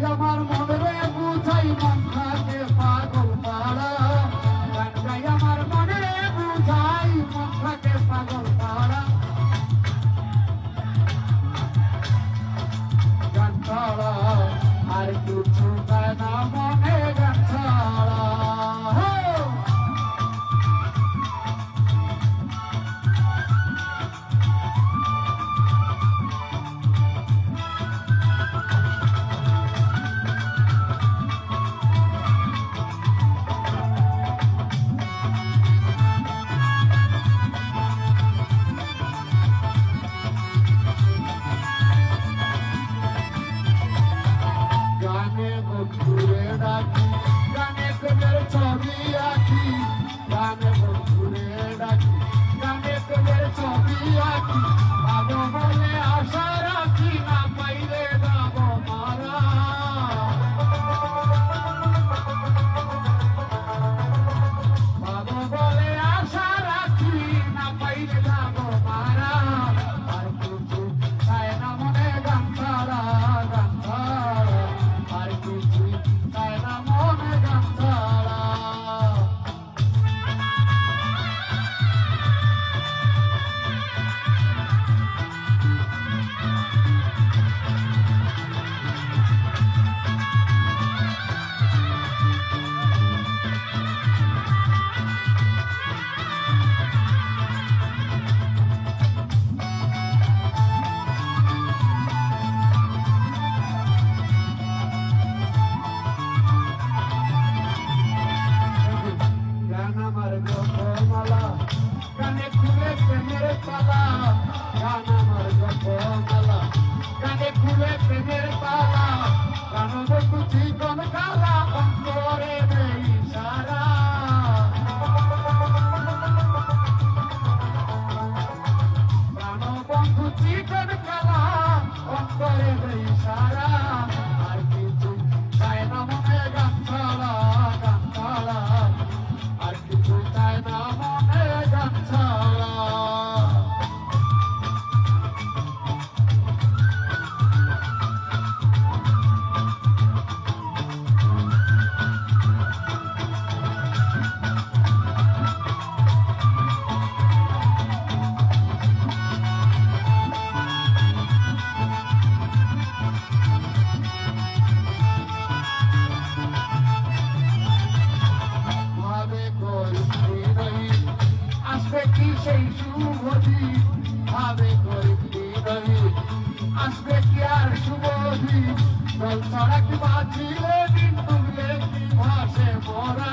আমার মনে বুঝাই মন থাকে পাগল। back. কানে খুলে প্রেমের পালা কানো বন্ধু জীবন কালা সেই শুভ দিন ভাবে গরিব আসবে কি আর শুভ দিন দল ছড়াকে বাঁচিলে দিন তুললে ভাসে মরা।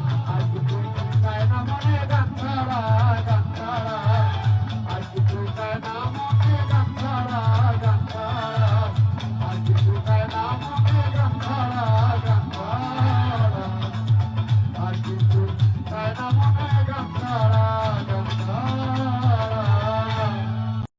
মনে গান ছাড়া